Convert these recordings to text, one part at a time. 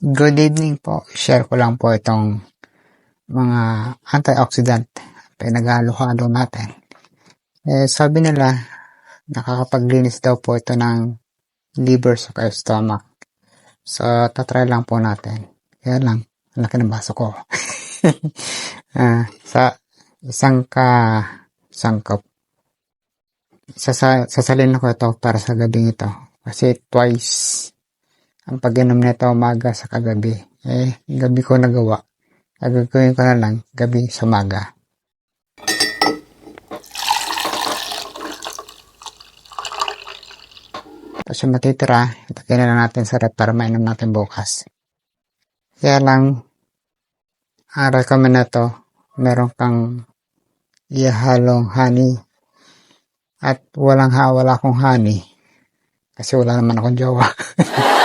Good evening po. Share ko lang po itong mga antioxidant pinaghalo-halo natin. Eh, sabi nila, nakakapaglinis daw po ito ng liver sa stomach. So, tatry lang po natin. Kaya lang, ang laki ng baso ko. Ah, sa isang ka isang cup. Sasa, sasalin ko ito para sa gabing ito. Kasi twice ang pag-inom nito umaga sa kagabi. Eh, gabi ko nagawa. Gagawin ko na lang gabi sa maga. Tapos yung matitira, itagay na lang natin sa rep para mainom natin bukas. Kaya lang, ang recommend na to, meron kang ihalong honey at walang ha, wala akong honey kasi wala naman akong jowa.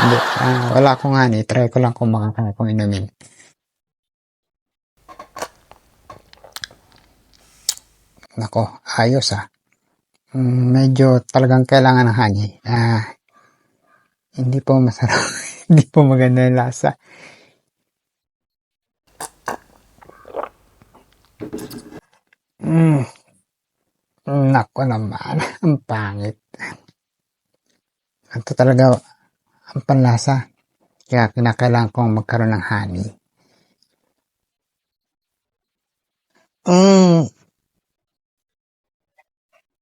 Hindi, ah, wala akong honey. Try ko lang kung makakaya kong inumin. Nako, ayos ah. Mm, medyo talagang kailangan ng honey. Ah, hindi po masarap. hindi po maganda yung lasa. Mm. Nako naman, ang pangit. Ito talaga ang panlasa. Kaya kinakailangan kong magkaroon ng honey. Mm,